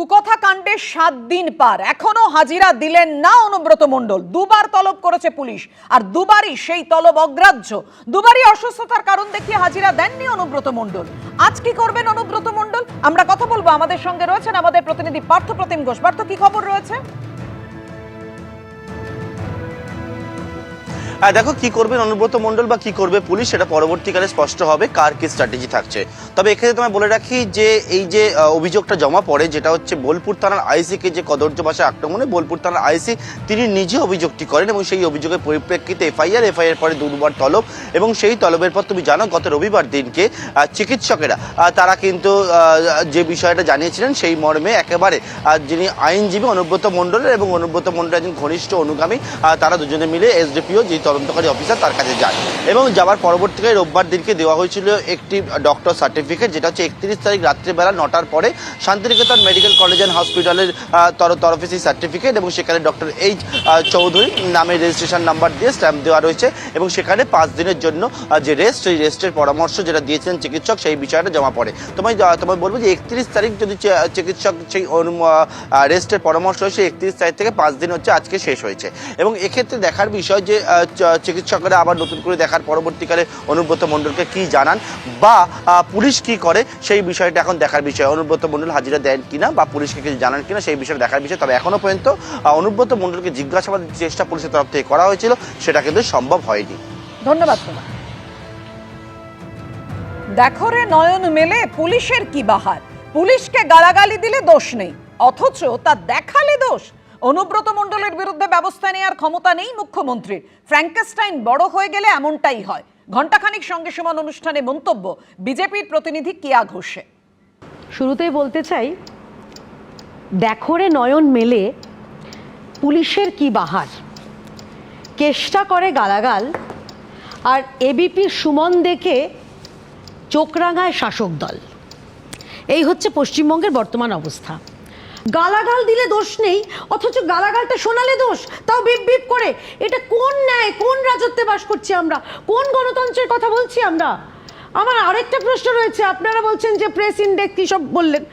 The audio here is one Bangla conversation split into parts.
কুকথা কাণ্ডে সাত দিন পার। এখনও হাজিরা দিলেন না অনুব্রত মণ্ডল। দুবার তলব করেছে পুলিশ, আর দুবারই সেই তলব অগ্রাহ্য। দুবারই অসুস্থতার কারণ দেখিয়ে হাজিরা দেননি অনুব্রত মণ্ডল। আজ কি করবেন অনুব্রত মণ্ডল? আমরা কথা বলব আমাদের সঙ্গে রয়েছেন আমাদের প্রতিনিধি পার্থ প্রতিম ঘোষ। পার্থ, কি খবর রয়েছে? দেখো, কি করবেন অনুব্রত মণ্ডল বা কি করবে পুলিশ সেটা পরবর্তীকালে স্পষ্ট হবে, কার কি স্ট্র্যাটেজি থাকছে। তবে এক্ষেত্রে তোমায় বলে রাখি যে, এই যে অভিযোগটা জমা পড়ে, যেটা হচ্ছে বোলপুর থানার আইসিকে যে কদর্য ভাষা আক্রমণে বোলপুর থানার আইসি, তিনি নিজে অভিযোগটি করেন এবং সেই অভিযোগের পরিপ্রেক্ষিতে এফআইআর এফআইআর পরে দুবার তলব এবং সেই তলবের পর তুমি জানো, গত রবিবার দিনকে চিকিৎসকেরা তারা কিন্তু যে বিষয়টা জানিয়েছিলেন, সেই মর্মে একেবারে যিনি আইনজীবী অনুব্রত মণ্ডলের এবং অনুব্রত মণ্ডল একজন ঘনিষ্ঠ অনুগামী তারা দুজনে মিলে এসডিপিও, যে তদন্তকারী অফিসার তার কাছে যান এবং যাওয়ার পরবর্তীকালে রোববার দিনকে দেওয়া হয়েছিল একটি ডক্টর সার্টিফিকেট যেটা হচ্ছে একত্রিশ তারিখ রাত্রিবেলা নটার পরে শান্তিনিকেতন মেডিকেল কলেজ অ্যান্ড হসপিটালের তরফে সেই সার্টিফিকেট এবং সেখানে ডক্টর এইচ চৌধুরী নামে রেজিস্ট্রেশন নাম্বার দিয়ে স্ট্যাম্প দেওয়া রয়েছে এবং সেখানে পাঁচ দিনের জন্য যে রেস্ট সেই রেস্টের পরামর্শ যেটা দিয়েছেন চিকিৎসক সেই বিষয়টা জমা পড়ে। তোমায় তোমায় বলব যে একত্রিশ তারিখ যদি চিকিৎসক সেই রেস্টের পরামর্শ হয়, সেই একত্রিশ তারিখ থেকে পাঁচ দিন হচ্ছে আজকে শেষ হয়েছে। এবং এক্ষেত্রে দেখার বিষয় যে চিকিৎসকরা আবার নতুন করে দেখার পরবর্তীকালে অনুব্রত মণ্ডলকে কি জানান? বা পুলিশ কি করে? সেই বিষয়টা এখন দেখার বিষয়। অনুব্রত মণ্ডল হাজিরা দেন কিনা? বা পুলিশকে কিছু জানান কিনা? সেই বিষয়টা দেখার বিষয়। তবে এখনও পর্যন্ত অনুব্রত মণ্ডলকে জিজ্ঞাসাবাদের চেষ্টা পুলিশের তরফ থেকে করা হয়েছিল। সেটা কিন্তু সম্ভব হয়নি। ধন্যবাদ তোমার দেখো রে নয়ন মেলে, পুলিশের কি বাহার? পুলিশকে গালাগালি দিলে দোষ নেই। অথচ তা দেখালে দোষ। অনুব্রত মণ্ডলের বিরুদ্ধে ব্যবস্থা নেওয়ার ক্ষমতা নেই মুখ্যমন্ত্রীর। ফ্র্যাঙ্কেস্টাইন বড় হয়ে গেলে এমনটাই হয়। ঘণ্টাখানিক সঙ্গে সমান অনুষ্ঠানে মন্তব্য বিজেপির প্রতিনিধি কিয়া ঘোষে। শুরুতেই বলতে চাই, দেখো রে নয়ন মেলে, পুলিশের কি বাহার? কেষ্টা করে গালাগাল, আর এবিপি সুমন দেখে চোখ রাঙায় শাসক দল। এই হচ্ছে পশ্চিমবঙ্গের বর্তমান অবস্থা। গালাগাল দিলে দোষ নেই, অথচ গালাগালটা শোনালে দোষ, তাও বিপ বিপ করে। এটা কোন ন্যায়, কোন রাজত্বে বাস করছি আমরা? কোন গণতন্ত্রের কথা বলছি আমরা? আমার আরেকটা প্রশ্ন রয়েছে, আপনারা বলছেন যে প্রেস ইন্ডেক্স কী সব বললেন?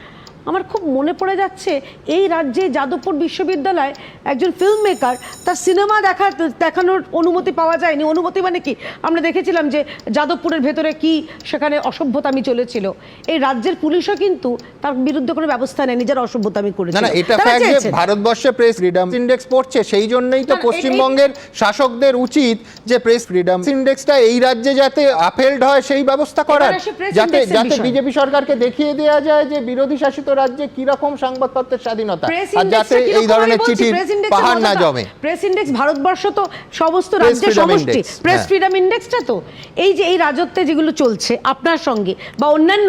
আমার খুব মনে পড়ে যাচ্ছে এই রাজ্যে যাদবপুর বিশ্ববিদ্যালয় একজন ফিল্ম মেকার তার সিনেমা দেখা দেখানোর অনুমতি পাওয়া যায়নি। অনুমতি মানে কি? আমরা দেখেছিলাম যে যাদবপুরের ভেতরে কি সেখানে অসভ্যতামি চলেছিল। এই রাজ্যের পুলিশও কিন্তু তার বিরুদ্ধে কোনো ব্যবস্থা নেয়নি যারা অসভ্যতামি না এটা ফ্যাক্ট যে ভারতবর্ষে প্রেস ফ্রিডম ইন্ডেক্স পড়ছে সেই জন্যই তো পশ্চিমবঙ্গের শাসকদের উচিত যে প্রেস ফ্রিডম ইন্ডেক্সটা এই রাজ্যে যাতে আপহেল্ড হয় সেই ব্যবস্থা করার। যাতে যাতে বিজেপি সরকারকে দেখিয়ে দেওয়া যায় যে বিরোধী শাসিত রাজ্যে কি রকম সংবাদপত্রের স্বাধীনতা? আর যাতে এই ধরনের চিঠির পাহাড় না জমে। প্রেস ইন্ডেক্স ভারতবর্ষ তো সমস্ত রাজ্যের সমষ্টি। প্রেস হ্যাঁ। ফ্রিডম ইন্ডেক্সটা তো এই যে এই রাজত্বে যেগুলো চলছে আপনার সঙ্গে বা অন্যান্য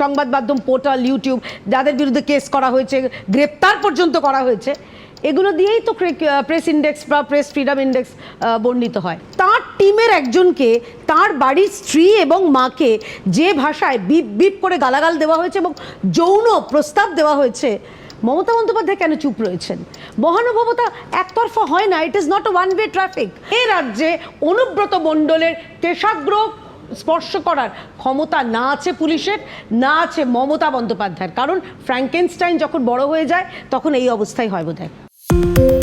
সংবাদ মাধ্যম পোর্টাল ইউটিউব যাদের বিরুদ্ধে কেস করা হয়েছে গ্রেপ্তার পর্যন্ত করা হয়েছে এগুলো দিয়েই তো প্রেস ইন্ডেক্স বা প্রেস ফ্রিডম ইন্ডেক্স বর্ণিত হয়। তার টিমের একজনকে, তার বাড়ির স্ত্রী এবং মাকে যে ভাষায় বিপ বিপ করে গালাগাল দেওয়া হয়েছে এবং যৌন প্রস্তাব দেওয়া হয়েছে, মমতা বন্দ্যোপাধ্যায় কেন চুপ রয়েছেন? মহানুভবতা একতরফা হয় না it is not one way traffic এ রাজ্যে অনুব্রত মণ্ডলের কেশাগ্র স্পর্শ করার ক্ষমতা না আছে পুলিশের, না আছে মমতা বন্দ্যোপাধ্যায়ের। কারণ ফ্র্যাঙ্কেনস্টাইন যখন বড় হয়ে যায়, তখন এই অবস্থাই হয় বোধহয়। thank you